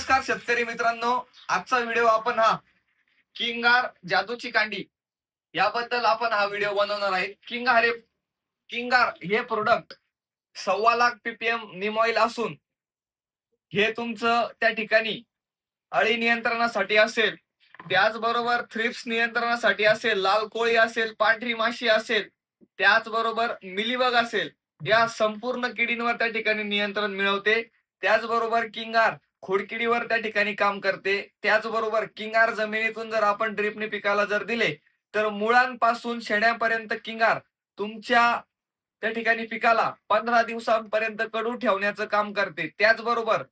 नमस्कार शेतकरी मित्रांनो आजचा व्हिडिओ आपण हा किंगार जादूची कांडी याबद्दल आपण हा व्हिडिओ बनवणार आहे. किंगार हे किंगार हे प्रोडक्ट सव्वा लाख पीपीएम निम ऑइल असून हे तुमचं त्या ठिकाणी अळी नियंत्रणासाठी असेल त्याचबरोबर थ्रिप्स नियंत्रणासाठी असेल लाल कोळी असेल पांढरी माशी असेल त्याचबरोबर मिलीबग असेल या संपूर्ण किडींवर त्या ठिकाणी नियंत्रण मिळवते. त्याचबरोबर किंगार खोडकिडीवर त्या ठिकाणी काम करते. त्याचबरोबर किंगार जमिनीतून जर आपण ड्रिपने पिकाला जर दिले तर मुळांपासून शेण्यापर्यंत किंगार तुमच्या त्या ठिकाणी पिकाला पंधरा दिवसांपर्यंत कडू ठेवण्याचं काम करते. त्याचबरोबर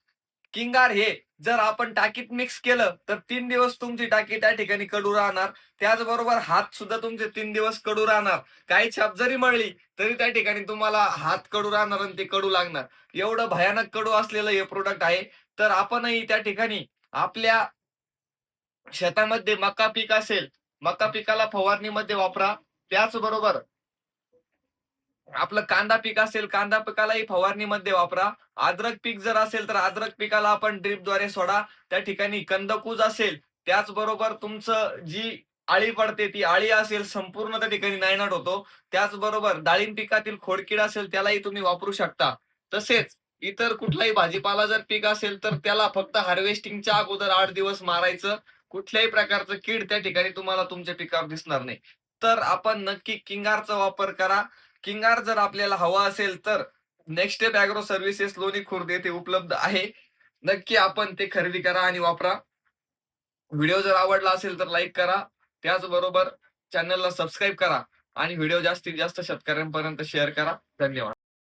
किंगार हे. जर आपण टाकीत मिक्स केलं तर तीन दिवस तुमची टाकी त्या ठिकाणी कडू राहणार. त्याचबरोबर हात सुद्धा तुमचे तीन दिवस कडू राहणार. काही छाप जरी मळली तरी त्या ठिकाणी तुम्हाला हात कडू राहणार आणि ते कडू लागणार. एवढं भयानक कडू असलेलं हे प्रोडक्ट आहे. तर आपणही त्या ठिकाणी आपल्या शेतामध्ये मका पीक असेल मका पिकाला फवारणीमध्ये वापरा. त्याचबरोबर आपलं कांदा पीक असेल कांदा पिकालाही फवारणीमध्ये वापरा. अद्रक पीक जर असेल तर अद्रक पिकाला आपण ड्रीपद्वारे सोडा. त्या ठिकाणी कंदकूज असेल त्याचबरोबर तुमचं जी आळी पडते ती आळी असेल संपूर्ण त्या ठिकाणी नायनाट होतो. त्याचबरोबर डाळिंब पिकातील खोडकीड असेल त्यालाही तुम्ही वापरू शकता. तसेच इतर कुठलाही भाजीपाला जर पीक असेल तर त्याला फक्त हार्वेस्टिंगच्या अगोदर आठ दिवस मारायचं. कुठल्याही प्रकारचं कीड त्या ठिकाणी तुम्हाला तुमच्या पिकावर दिसणार नाही. तर आपण नक्की किंगारचा वापर करा. किंगार जर आपल्याला हवा असेल तर नेक्स्ट स्टेप अॅग्रो सर्व्हिसेस लोणी खुर्द येथे उपलब्ध आहे. नक्की आपण ते खरेदी करा आणि वापरा. व्हिडिओ जर आवडला असेल तर लाईक करा. त्याचबरोबर चॅनलला सबस्क्राईब करा आणि व्हिडिओ जास्तीत जास्त शेतकऱ्यांपर्यंत शेअर करा. धन्यवाद.